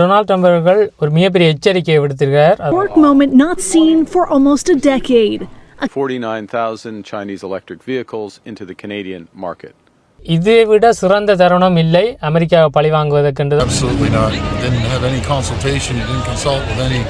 Donald Trump அவர்கள் ஒரு மிகப்பெரிய எச்சரிக்கையை விடுத்திருக்கார் Historic moment not seen for almost a decade. 49,000 Chinese electric vehicles into the Canadian market. இதை விட சிறந்த தருணம் இல்லை அமெரிக்காவை பழி வாங்குவதற்கென்று Absolutely not. Didn't have any consultation. You didn't consult with any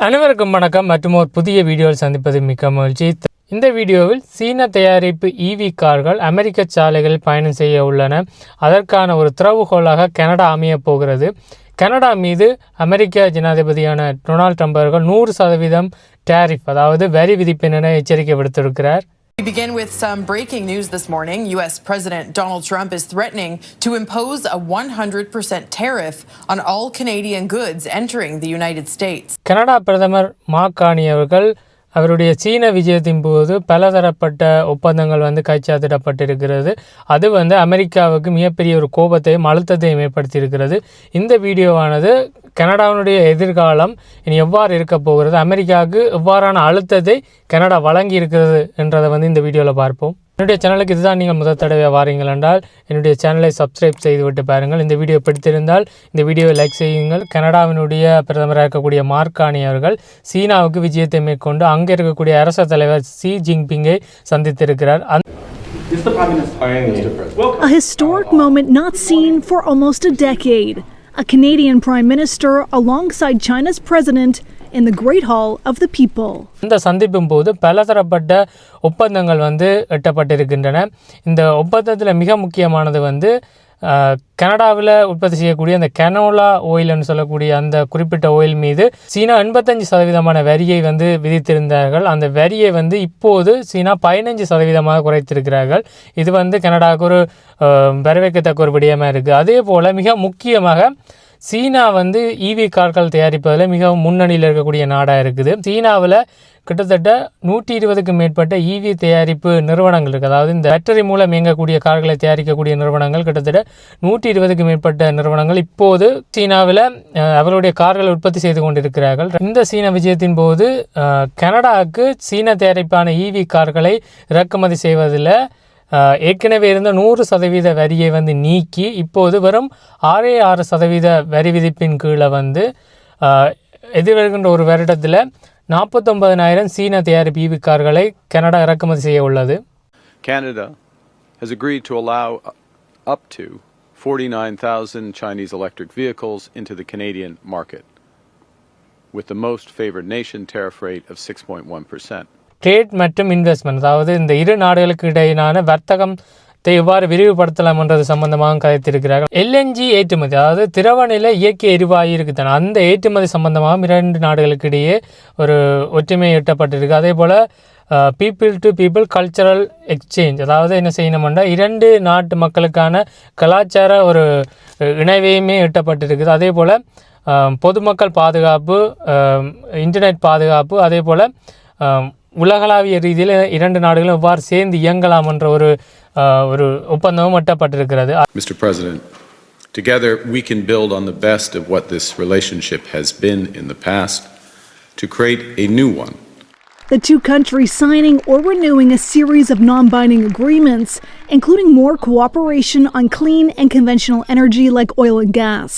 அனைவருக்கும் வணக்கம் மற்றும் ஒரு புதிய வீடியோவில் சந்திப்பது மிக்க மகிழ்ச்சி இந்த வீடியோவில் சீன தயாரிப்பு ஈவி கார்கள் அமெரிக்க சாலைகளில் பயணம் செய்ய உள்ளன அதற்கான ஒரு திறவுகோலாக கனடா அமையப் போகிறது கனடா மீது அமெரிக்க ஜனாதிபதியான டொனால்ட் ட்ரம்ப் அவர்கள் நூறு சதவீதம் டேரிஃப் அதாவது வரி விதிப்பின எச்சரிக்கை விடுத்திருக்கிறார் We begin with some breaking news this morning. U.S. President Donald Trump is threatening to impose a 100% tariff on all Canadian goods entering the United States. Canada பிரதமர் Mark Carney அவர்கள் அவருடைய சீன விஜயத்தின் போது பலதரப்பட்ட ஒப்பந்தங்கள் வந்து கைச்சாத்திடப்பட்டிருக்கிறது. அது வந்து அமெரிக்காவுக்கு மிகப்பெரிய ஒரு கோபத்தையும் அழுத்தத்தையும் ஏற்படுத்தியிருக்கிறது. இந்த வீடியோவானது கனடாவினுடைய எதிர்காலம் இனி எவ்வாறு இருக்க போகிறது அமெரிக்காவுக்கு எவ்வாறான அழுத்தத்தை கனடா வழங்கி இருக்கிறது என்றதை வந்து இந்த வீடியோவில் பார்ப்போம். என்னுடைய சேனலுக்கு இதுதான் நீங்கள் முதல் தடவை வாரீங்கள் என்றால் என்னுடைய சேனலை சப்ஸ்கிரைப் செய்துவிட்டு பாருங்கள். இந்த வீடியோ பிடித்திருந்தால் இந்த வீடியோவை லைக் செய்யுங்கள். கனடாவினுடைய பிரதமராக இருக்கக்கூடிய மார்கானி அவர்கள் சீனாவுக்கு விஜயத்தை மேற்கொண்டு அங்கே இருக்கக்கூடிய அரச தலைவர் சி ஜின்பிங்கை சந்தித்திருக்கிறார். அந்த A historic moment not seen for almost a decade. A Canadian Prime Minister alongside China's President in the Great Hall of the People. இந்த சந்திப்பின் போது பலதரப்பட்ட ஒப்பந்தங்கள் வந்து எட்டப்பட்டிருக்கின்றன. இந்த ஒப்பந்தத்தில் மிக முக்கியமானது வந்து கனடாவில் உற்பத்தி செய்யக்கூடிய அந்த கனோலா ஓயில்னு சொல்லக்கூடிய அந்த குறிப்பிட்ட ஓயில் மீது சீனா எண்பத்தஞ்சு சதவீதமான வரியை வந்து விதித்திருந்தார்கள். அந்த வரியை வந்து இப்போது சீனா பதினஞ்சு சதவீதமாக குறைத்திருக்கிறார்கள். இது வந்து கனடாவுக்கு ஒரு வரவேற்கத்தக்க ஒரு விடயமாக இருக்குது அதே போல் மிக முக்கியமாக சீனா வந்து ஈவி கார்கள் தயாரிப்பதில் மிகவும் முன்னணியில் இருக்கக்கூடிய நாடாக இருக்குது. சீனாவில் கிட்டத்தட்ட நூற்றி இருபதுக்கும் மேற்பட்ட ஈவி தயாரிப்பு நிறுவனங்கள் இருக்குது அதாவது இந்த பேட்டரி மூலம் இயங்கக்கூடிய கார்களை தயாரிக்கக்கூடிய நிறுவனங்கள் கிட்டத்தட்ட நூற்றி இருபதுக்கும் மேற்பட்ட நிறுவனங்கள் இப்போது சீனாவில் அவருடைய கார்களை உற்பத்தி செய்து கொண்டிருக்கிறார்கள். இந்த சீன விஜயத்தின் போது கனடாவுக்கு சீன தயாரிப்பான ஈவி கார்களை இறக்குமதி செய்வதில் ஏற்கனவே இருந்த நூறு சதவீத வரியை வந்து நீக்கி இப்போது வெறும் ஆறே ஆறு சதவீத வரி விதிப்பின் கீழே வந்து ஆஹ் எதிர்வருகின்ற ஒரு வருடத்தில் நாற்பத்தொன்பதனாயிரம் சீன தயாரிப்பு ஈவி கார்களை கனடா இறக்குமதி செய்ய உள்ளது Canada has agreed to allow up to 49,000 Chinese electric vehicles into the Canadian market, with the most favored nation tariff rate of 6.1%. Trade மற்றும் இன்வெஸ்ட்மெண்ட் அதாவது இந்த இரு நாடுகளுக்கு இடையிலான வர்த்தகத்தை எவ்வாறு விரிவுபடுத்தலாம் என்றது சம்பந்தமாக கதைத்திருக்கிறார்கள். எல்என்ஜி ஏற்றுமதி அதாவது திரவநிலை இயற்கை எரிவாயு இருக்குதானே அந்த ஏற்றுமதி சம்பந்தமாக இரண்டு நாடுகளுக்கு இடையே ஒரு ஒற்றுமை எட்டப்பட்டிருக்கு. அதே போல் people to people cultural exchange அதாவது என்ன செய்யணும்னா இரண்டு நாட்டு மக்களுக்கான கலாச்சார ஒரு இணைவையுமே எட்டப்பட்டிருக்குது. அதே போல் பொதுமக்கள் பாதுகாப்பு இன்டர்நெட் பாதுகாப்பு அதே போல் உலகளாவிய ரீதியில் இரண்டு நாடுகளும் எவ்வாறு சேர்ந்து இயங்கலாம் என்ற ஒரு ஆ, ஒரு ஒப்பந்தமும் எட்டப்பட்டிருக்கிறது Mr. President, together we can build on the best of what this relationship has been in the past to create a new one. The two countries signing or renewing a series of non binding agreements, including more cooperation on clean and conventional energy like oil and gas.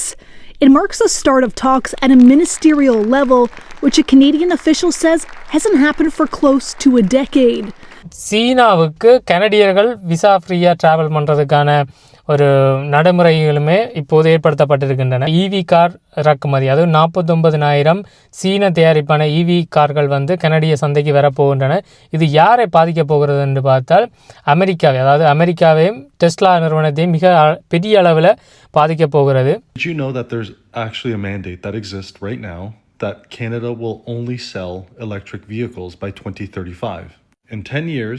It marks the start of talks at a ministerial level, which a Canadian official says hasn't happened for close to a decade. சீனாவுக்கு கனடியர்கள் visa ஃப்ரீயாக travel பண்ணுறதுக்கான ஒரு நடைமுறைகளுமே இப்போது ஏற்படுத்தப்பட்டிருக்கின்றன. இவி car இறக்குமதி அதுவும் நாற்பத்தொன்பதினாயிரம் சீன தயாரிப்பான இவி கார்கள் வந்து கனடிய சந்தைக்கு வரப்போகின்றன. இது யாரை பாதிக்கப் போகிறது என்று பார்த்தால் அமெரிக்காவை அதாவது அமெரிக்காவையும் டெஸ்லா நிறுவனத்தையும் மிக அ- பெரிய அளவில் பாதிக்கப் போகிறது. You know that there's actually a mandate that exists right now that Canada will only sell electric vehicles by 2035? In 10 years,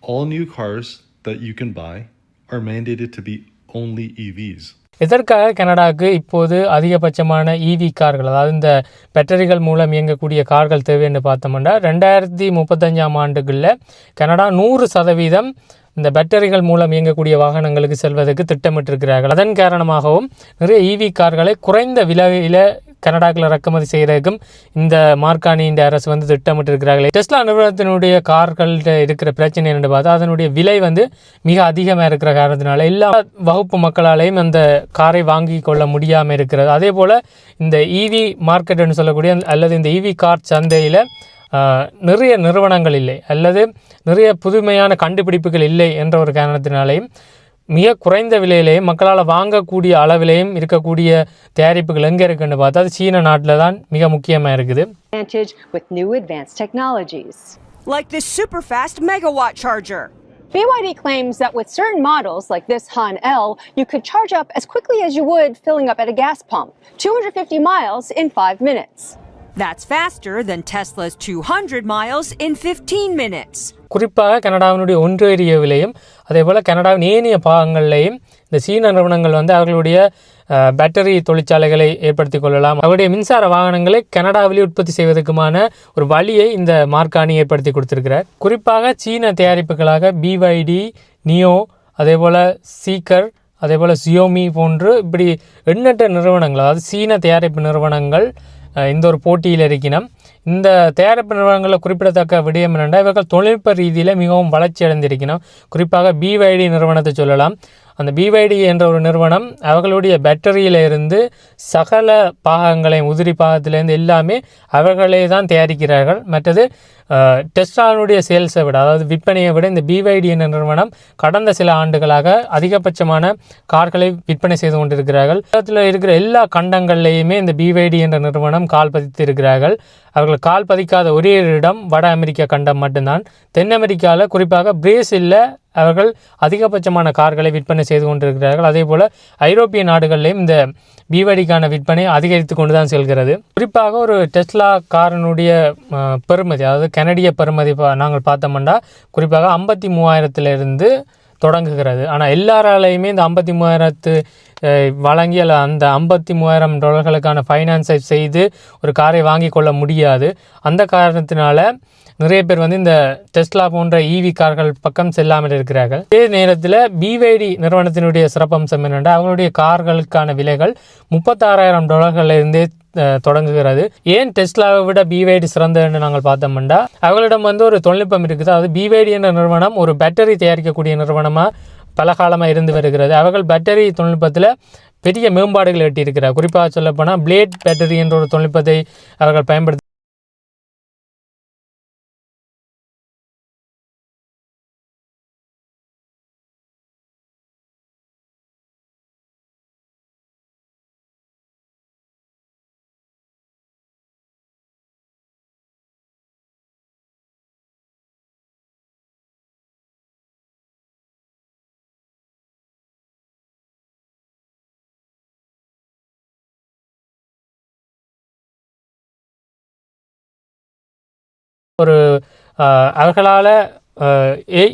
all new cars that you can buy are mandated to be only EVs. இதற்காக கனடாவுக்கு இப்போது அதிகபட்சமான EV கார்கள் அதாவது இந்த பேட்டரிகள் மூலம் இயங்கக்கூடிய கார்கள் தேவைன்னு பார்த்தோம்னா ரெண்டாயிரத்தி முப்பத்தஞ்சாம் ஆண்டுக்குள்ள கனடா நூறு சதவீதம் இந்த பேட்டரிகள் மூலம் இயங்கக்கூடிய வாகனங்களுக்கு செல்வதற்கு திட்டமிட்டிருக்கிறார்கள் அதன் காரணமாகவும் நிறைய ஈவி கார்களை குறைந்த விலையில் கனடாக்கில் இறக்குமதி செய்கிறதுக்கும் இந்த மார்க்கானியின் அரசு வந்து திட்டமிட்டு இருக்கிறார்களே டெஸ்லா நிறுவனத்தினுடைய கார்கள்ட்ட இருக்கிற பிரச்சனை என்று பார்த்தா அதனுடைய விலை வந்து மிக அதிகமாக இருக்கிற காரணத்தினால எல்லா வகுப்பு மக்களாலையும் அந்த காரை வாங்கி கொள்ள முடியாமல் இருக்கிறது. அதே போல் இந்த இவி மார்க்கெட்னு சொல்லக்கூடிய அல்லது இந்த இவி கார் சந்தையில் நிறைய நிறுவனங்கள் இல்லை அல்லது நிறைய புதுமையான கண்டுபிடிப்புகள் இல்லை என்ற ஒரு காரணத்தினாலேயும் மிக குறைந்த விலையிலேயும் மக்களால் வாங்கக்கூடிய அளவிலேயும் இருக்கக்கூடிய தயாரிப்புகள் எங்கே இருக்குன்னு பார்த்தா அது சீன நாட்டில் தான் மிக முக்கியமாக இருக்குது with new advanced technologies. like this super fast megawatt charger. BYD claims that with certain models, like this Han L, you could charge up as quickly as you would filling up at a gas pump 250 miles in five minutes. That's faster than Tesla's 200 miles in 15 minutes. குறிப்பாக கனடாவினுடைய ஒன்றிய விலையும் அதே போல் கனடாவின் ஏனைய பாகங்கள்லையும் இந்த சீன நிறுவனங்கள் வந்து அவர்களுடைய பேட்டரி தொழிற்சாலைகளை ஏற்படுத்தி கொள்ளலாம் அவருடைய மின்சார வாகனங்களை கனடாவிலே உற்பத்தி செய்வதற்குமான ஒரு வழியை இந்த மார்க்காணி ஏற்படுத்தி கொடுத்துருக்கிறார் குறிப்பாக சீன தயாரிப்புகளாக பிவைடி நியோ அதே போல் சீக்கர் அதே போல் சியோமி போன்று இப்படி எண்ணற்ற நிறுவனங்கள் அதாவது சீன தயாரிப்பு நிறுவனங்கள் இந்த ஒரு போட்டியில் இருக்கணும் இந்த தயாரிப்பு நிறுவனங்களில் குறிப்பிடத்தக்க விடயம் என்னென்னா இவர்கள் தொழில்நுட்ப ரீதியில் மிகவும் வளர்ச்சி அடைந்திருக்கணும் குறிப்பாக பிவைடி நிறுவனத்தை சொல்லலாம். அந்த பிவைடி என்ற ஒரு நிறுவனம் அவர்களுடைய பேட்டரியிலிருந்து சகல பாகங்களையும் உதிரி பாகத்திலேருந்து எல்லாமே அவர்களே தான் தயாரிக்கிறார்கள். மற்றது டெஸ்டானுடைய சேல்ஸை விட அதாவது விற்பனையை விட இந்த பிவைடி என்ற நிறுவனம் கடந்த சில ஆண்டுகளாக அதிகபட்சமான கார்களை விற்பனை செய்து கொண்டிருக்கிறார்கள். உலகத்தில் இருக்கிற எல்லா கண்டங்கள்லேயுமே இந்த பிவைடி என்ற நிறுவனம் கால் பதித்து இருக்கிறார்கள் அவர்கள் கால் பதிக்காத ஒரே ஒரு இடம் வட அமெரிக்கா கண்டம் மட்டும்தான். தென் அமெரிக்காவில் குறிப்பாக பிரேசிலில் அவர்கள் அதிகபட்சமான கார்களை விற்பனை செய்து கொண்டிருக்கிறார்கள். அதே போல் ஐரோப்பிய நாடுகளிலும் இந்த பிவடிக்கான விற்பனை அதிகரித்து கொண்டு தான் செல்கிறது. குறிப்பாக ஒரு டெஸ்லா காரனுடைய பெருமதி பெறுமதி அதாவது கனடிய பெறுமதி பா- நாங்கள் பார்த்தோம்னா குறிப்பாக ஐம்பத்தி மூவாயிரத்திலிருந்து தொடங்குகிறது. ஆனால் எல்லாராலையுமே இந்த ஐம்பத்தி மூவாயிரத்து அஹ், வழங்கி அல்ல அந்த ஐம்பத்தி மூவாயிரம் டாலர்களுக்கான ஃபைனான்ஸை செய்து ஒரு காரை வாங்கி கொள்ள முடியாது. அந்த காரணத்தினால நிறைய பேர் வந்து இந்த டெஸ்லா போன்ற ஈவி கார்கள் பக்கம் செல்லாமல் இருக்கிறார்கள். அதே நேரத்தில் பிவைடி நிறுவனத்தினுடைய சிறப்பம்சம் என்னென்னா அவங்களுடைய கார்களுக்கான விலைகள் முப்பத்தாறாயிரம் டாலர்களிலிருந்தே தொடங்குகிறது. ஏன் டெஸ்லாவை விட பிவைடி சிறந்ததுன்னு நாங்கள் பார்த்தோம்னா அவர்களிடம் வந்து ஒரு தொழில்நுட்பம் இருக்குது. அதாவது பிவைடி என்ற நிறுவனம் ஒரு பேட்டரி தயாரிக்கக்கூடிய நிறுவனமாக பல காலமாக இருந்து வருகிறது. அவர்கள் பேட்டரி தொழில்நுட்பத்தில் பெரிய மேம்பாடுகள் எட்டியிருக்கிறார். குறிப்பாக சொல்லப்போனால் பிளேட் பேட்டரி என்ற ஒரு தொழில்நுட்பத்தை அவர்கள் பயன்படுத்தி ஒரு அவர்களால்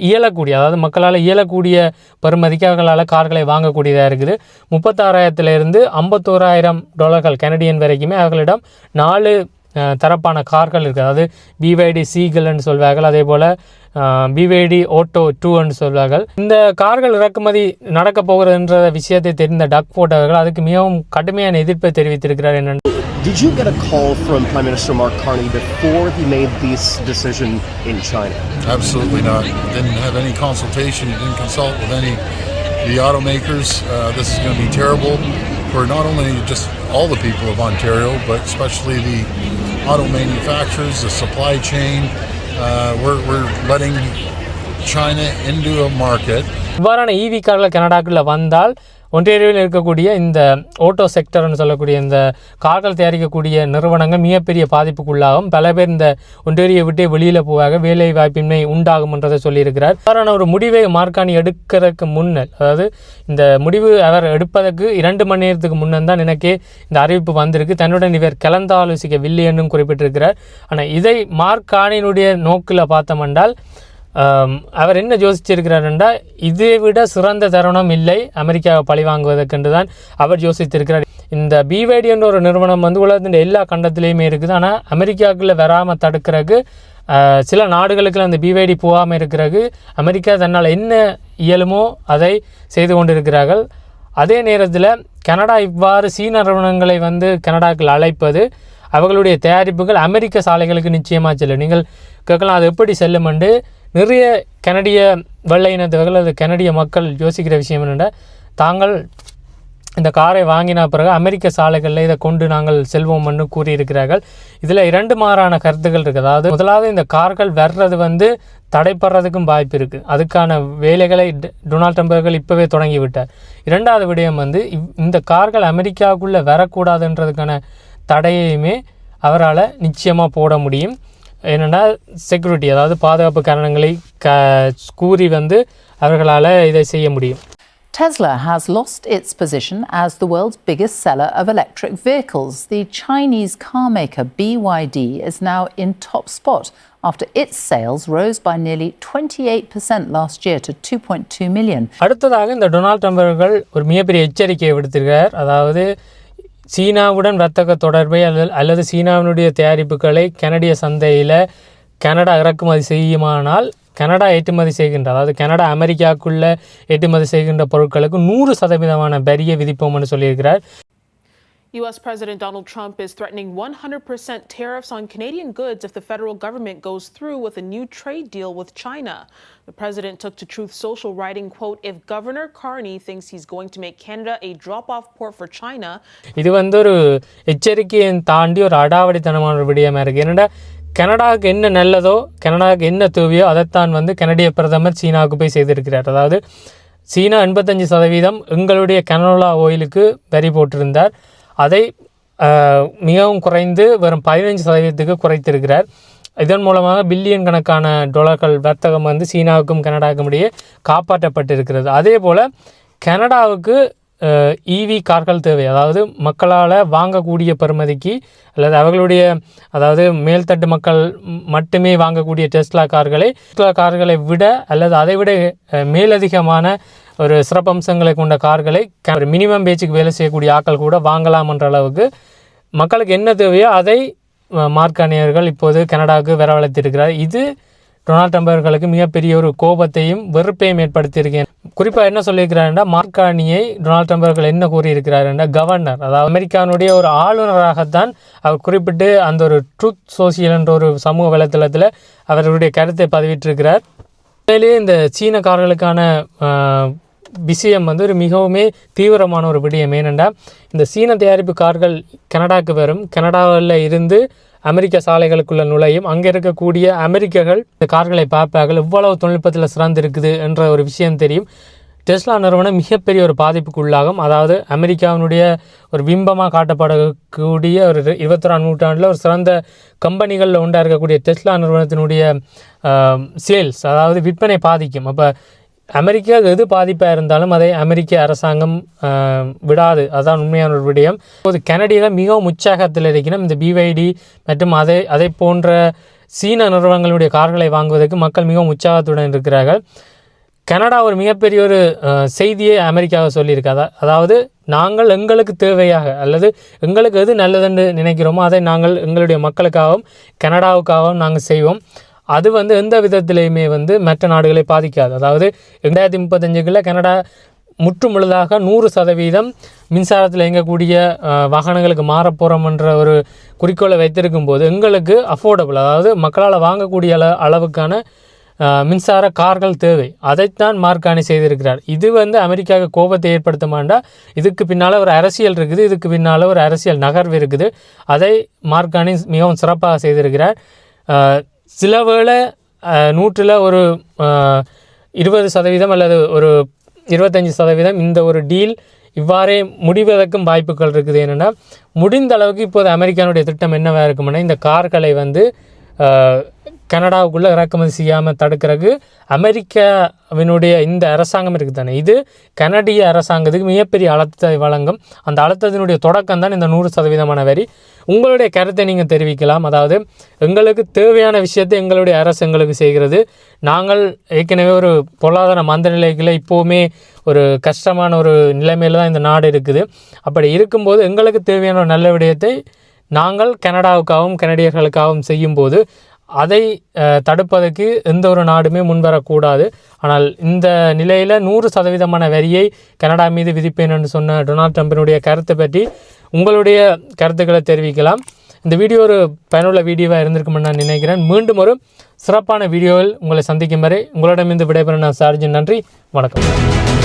இயலக்கூடிய அதாவது மக்களால் இயலக்கூடிய பெருமதிக்கு அவர்களால் கார்களை வாங்கக்கூடியதாக இருக்குது. முப்பத்தாறாயிரத்துலேருந்து ஐம்பத்தோராயிரம் டாலர்கள் கனடியன் வரைக்குமே அவர்களிடம் நாலு தரப்பான கார்கள் இருக்குது அதாவது பிவைடி சீகல்னு சொல்வார்கள். அதே போல் பிவைடி ஓட்டோ டூன்னு சொல்வார்கள். இந்த கார்கள் இறக்குமதி நடக்க போகிறதுன்ற விஷயத்தை தெரிந்த டக் போட்டவர்கள் அதுக்கு மிகவும் கடுமையான எதிர்ப்பை தெரிவித்திருக்கிறார் என்னென்று Did you get a call from Prime Minister Mark Carney before he made this decision in China? Absolutely not. Didn't have any consultation. Didn't consult with any of the automakers. Uh, this is going to be terrible for not only just all the people of Ontario, but especially the auto manufacturers, the supply chain. Uh, we're, we're letting China into a market இவ்வாறான EV கார்கள் கனடாக்குள்ள வந்தால் ஒன்டேரியோவில் இருக்கக்கூடிய இந்த Otto செக்டர்னு சொல்லக்கூடிய இந்த கார்கள் தயாரிக்கக்கூடிய நிறுவனங்கள் மிகப்பெரிய பாதிப்புக்குள்ளாகும். பல பேர் இந்த ஒன்டேரியை விட்டே வெளியில் போவாக வேலை வாய்ப்பின்மை உண்டாகும்ன்றதை சொல்லியிருக்கிறார். இவ்வாறான ஒரு முடிவை மார்க்கானி எடுக்கிறதுக்கு முன்னர் அதாவது இந்த முடிவு அவர் எடுப்பதற்கு இரண்டு மணி நேரத்துக்கு முன்னே தான் எனக்கே இந்த அறிவிப்பு வந்திருக்கு. தன்னுடன் இவர் கலந்தாலோசிக்கவில்லை என்றும் குறிப்பிட்டிருக்கிறார். ஆனால் இதை மார்க்காணியினுடைய நோக்கில் பார்த்தோம் என்றால் அவர் என்ன யோசிச்சிருக்கிறாருண்டா இதை விட சிறந்த தருணம் இல்லை அமெரிக்காவை பழி வாங்குவதற்கென்று தான் அவர் யோசித்திருக்கிறார். இந்த பிவைடி என்ற ஒரு நிறுவனம் வந்து உலகத்தின் எல்லா கண்டத்திலையுமே இருக்குது. ஆனால் அமெரிக்காவுக்குள்ளே வராமல் தடுக்கிறதுக்கு சில நாடுகளுக்கு அந்த பிவைடி போகாமல் இருக்கிறதுக்கு அமெரிக்கா தன்னால் என்ன இயலுமோ அதை செய்து கொண்டிருக்கிறார்கள். அதே நேரத்தில் கனடா இவ்வாறு சீன நிறுவனங்களை வந்து கனடாக்கள் அழைப்பது அவர்களுடைய தயாரிப்புகள் அமெரிக்க சாலைகளுக்கு நிச்சயமாக செல்லும். நீங்கள் கேட்கலாம் அது எப்படி செல்லுமென்று. நிறைய கனடிய வெள்ளை இனத்தவர்கள் அது கனடிய மக்கள் யோசிக்கிற விஷயம் என்னென்னா தாங்கள் இந்த காரை வாங்கின பிறகு அமெரிக்க சாலைகளில் இதை கொண்டு நாங்கள் செல்வோம் என்று கூறியிருக்கிறார்கள். இதில் இரண்டு மாறான கருத்துக்கள் இருக்குது அதாவது முதலாவது இந்த கார்கள் வர்றது வந்து தடைப்படுறதுக்கும் வாய்ப்பு இருக்குது அதுக்கான வேலைகளை டொனால்ட் ட்ரம்ப் அவர்கள் இப்போவே தொடங்கிவிட்டார் இரண்டாவது விடயம் வந்து இந்த கார்கள் அமெரிக்காவுக்குள்ளே வரக்கூடாதுன்றதுக்கான தடையையுமே அவரால் நிச்சயமாக போட முடியும். என்னென்னா செக்யூரிட்டி அதாவது பாதுகாப்பு காரணங்களை க கூறி வந்து அவர்களால் இதை செய்ய முடியும் Tesla has lost its position as the world's biggest seller of electric vehicles. The Chinese car maker BYD is now in top spot after its sales rose by nearly 28% last year to 2.2 million. அடுத்ததாக இந்த Donald Trump அவர்கள் ஒரு மிகப்பெரிய எச்சரிக்கையை விடுத்திருக்கிறார் அதாவது சீனாவுடன் வர்த்தக தொடர்பை அல்லது அல்லது சீனாவினுடைய தயாரிப்புகளை கனடிய சந்தையில் கனடா இறக்குமதி செய்யுமானால் கனடா ஏற்றுமதி செய்கின்ற அதாவது கனடா அமெரிக்காவுக்குள்ளே ஏற்றுமதி செய்கின்ற பொருட்களுக்கு நூறு சதவீதமான வரியை விதிப்போம்னு சொல்லியிருக்கிறார். U.S. President Donald Trump is threatening 100% tariffs on Canadian goods if the federal government goes through with a new trade deal with China. The president took to Truth Social writing, quote, if Governor Carney thinks he's going to make Canada a drop-off port for China, இது வந்து ஒரு எச்சரிக்கையை தாண்டி ஒரு அடாவடித்தனமான ஒரு விடயமாக இருக்குது என்னடா கனடாவுக்கு என்ன நல்லதோ கனடாவுக்கு என்ன தேவையோ அதைத்தான் வந்து கனடிய பிரதமர் சீனாவுக்கு போய் செய்திருக்கிறார் அதாவது சீனா எண்பத்தஞ்சு சதவீதம் எங்களுடைய கனோலா ஓயிலுக்கு வரி போட்டிருந்தார் அதை மிகவும் குறைந்து வெறும் பதினைஞ்சு சதவீதத்துக்கு குறைத்திருக்கிறார். இதன் மூலமாக பில்லியன் கணக்கான டாலர்கள் வர்த்தகம் வந்து சீனாவுக்கும் கனடாவுக்கும் இடையே காப்பாற்றப்பட்டிருக்கிறது. அதே போல் கனடாவுக்கு ஈவி கார்கள் தேவை. அதாவது மக்களால் வாங்கக்கூடிய பெருமதிக்கு அல்லது அவர்களுடைய அதாவது மேல்தட்டு மக்கள் மட்டுமே வாங்கக்கூடிய டெஸ்லா கார்களை டெஸ்லா கார்களை விட அல்லது அதை விட மேலதிகமான ஒரு சிறப்பம்சங்களை கொண்ட கார்களை ஒரு மினிமம் பேச்சுக்கு வேலை செய்யக்கூடிய ஆட்கள் கூட வாங்கலாம் என்ற அளவுக்கு மக்களுக்கு என்ன தேவையோ அதை மார்க்கானியர்கள் இப்போது கனடாவுக்கு வரவழைத்திருக்கிறார். இது டொனால்ட் ட்ரம்ப் அவர்களுக்கு மிகப்பெரிய ஒரு கோபத்தையும் வெறுப்பையும் ஏற்படுத்தியிருக்கேன் குறிப்பாக என்ன சொல்லியிருக்கிறாருன்னா மார்க்கானியை டொனால்ட் ட்ரம்ப் அவர்கள் என்ன கூறியிருக்கிறாருன்னா கவர்னர் அதாவது அமெரிக்கானுடைய ஒரு ஆளுநராகத்தான் அவர் குறிப்பிட்டு அந்த ஒரு ட்ரூத் சோசியல் என்ற ஒரு சமூக வலைத்தளத்தில் அவர்களுடைய கருத்தை பதிவிட்டிருக்கிறார். உண்மையிலேயே இந்த சீன கார்களுக்கான விஷயம் வந்து ஒரு மிகவுமே தீவிரமான ஒரு விடயம். ஏனென்றால் இந்த சீன தயாரிப்பு கார்கள் கனடாவுக்கு வரும். கனடாவில் இருந்து அமெரிக்க சாலைகளுக்குள்ள நுழையும். அங்கே இருக்கக்கூடிய அமெரிக்கர்கள் இந்த கார்களை பார்ப்பார்கள். எவ்வளவு தொழில்நுட்பத்தில் சிறந்திருக்குது என்ற ஒரு விஷயம் தெரியும். டெஸ்லா நிறுவனம் மிகப்பெரிய ஒரு பாதிப்புக்கு உள்ளாகும். அதாவது அமெரிக்காவினுடைய ஒரு பிம்பமாக காட்டப்படக்கூடிய ஒரு இருபத்தொராம் நூற்றாண்டில் ஒரு சிறந்த கம்பெனிகளில் உண்டாக இருக்கக்கூடிய டெஸ்லா நிறுவனத்தினுடைய சேல்ஸ் அதாவது விற்பனை பாதிக்கும். அப்போ அமெரிக்கா எது பாதிப்பாக இருந்தாலும் அதை அமெரிக்க அரசாங்கம் விடாது. அதான் உண்மையான ஒரு விடயம். இப்போது கனடியில் மிகவும் உற்சாகத்தில் இருக்கணும் இந்த பிவைடி மற்றும் அதை அதை போன்ற சீன நிறுவனங்களுடைய கார்களை வாங்குவதற்கு மக்கள் மிகவும் உற்சாகத்துடன் இருக்கிறார்கள். கனடா ஒரு மிகப்பெரிய ஒரு செய்தியை அமெரிக்காவை சொல்லியிருக்கு. அதா அதாவது நாங்கள் எங்களுக்கு தேவையாக அல்லது எங்களுக்கு எது நல்லதுன்னு நினைக்கிறோமோ அதை நாங்கள் எங்களுடைய மக்களுக்காகவும் கனடாவுக்காகவும் நாங்கள் செய்வோம். அது வந்து எந்த விதத்திலையுமே வந்து மற்ற நாடுகளை பாதிக்காது. அதாவது ரெண்டாயிரத்தி முப்பத்தஞ்சுக்குள்ள கனடா முற்று முழுதாக நூறு சதவீதம் மின்சாரத்தில் இயங்கக்கூடிய வாகனங்களுக்கு மாறப்போகிறோம்ன்ற ஒரு குறிக்கோளை வைத்திருக்கும் போது எங்களுக்கு அஃபோர்டபுள் அதாவது மக்களால் வாங்கக்கூடிய அள அளவுக்கான மின்சார கார்கள் தேவை. அதைத்தான் மார்க்கானி செய்திருக்கிறார். இது வந்து அமெரிக்காவுக்கு கோபத்தை ஏற்படுத்தமாண்டா இதுக்கு பின்னால் ஒரு அரசியல் இருக்குது இதுக்கு பின்னால் ஒரு அரசியல் நகர்வு இருக்குது. அதை மார்க்கானி மிகவும் சிறப்பாக செய்திருக்கிறார். சில வேளை நூற்றில் ஒரு இருபது சதவீதம் அல்லது ஒரு இருபத்தஞ்சி சதவீதம் இந்த ஒரு டீல் இவ்வாறே முடிவதற்கும் வாய்ப்புகள் இருக்குது. என்னென்னா முடிந்த அளவுக்கு இப்போது அமெரிக்கானுடைய திட்டம் என்னவாக இருக்கும்னா இந்த கார்களை வந்து கனடாவுக்குள்ளே இறக்குமதி செய்யாமல் தடுக்கிறதுக்கு அமெரிக்காவினுடைய இந்த அரசாங்கம் இருக்குது தானே? இது கனடிய அரசாங்கத்துக்கு மிகப்பெரிய அழுத்தத்தை வழங்கும். அந்த அழுத்தத்தினுடைய தொடக்கம் தான் இந்த நூறு சதவீதமான வரி. உங்களுடைய கருத்தை நீங்கள் தெரிவிக்கலாம். அதாவது எங்களுக்கு தேவையான விஷயத்தை எங்களுடைய அரசு எங்களுக்கு செய்கிறது. நாங்கள் ஏற்கனவே ஒரு பொருளாதார மந்த நிலைகளை இப்போவுமே ஒரு கஷ்டமான ஒரு நிலைமையில் தான் இந்த நாடு இருக்குது. அப்படி இருக்கும்போது எங்களுக்கு தேவையான ஒரு நல்ல விடயத்தை நாங்கள் கனடாவுக்காகவும் கனடியர்களுக்காகவும் செய்யும்போது அதை தடுப்பதற்கு எந்த ஒரு நாடுமே முன்வரக்கூடாது. ஆனால் இந்த நிலையில் நூறு சதவீதமான வரியை கனடா மீது விதிப்பேன் என்று சொன்ன டொனால்ட் ட்ரம்பினுடைய கருத்தை பற்றி உங்களுடைய கருத்துக்களை தெரிவிக்கலாம். இந்த வீடியோ ஒரு பயனுள்ள வீடியோவாக இருந்திருக்கும்னு நான் நினைக்கிறேன். மீண்டும் ஒரு சிறப்பான வீடியோவில் உங்களை சந்திக்கும் வரை உங்களிடமிருந்து விடைபெற நான் சார்ஜின். நன்றி. வணக்கம்.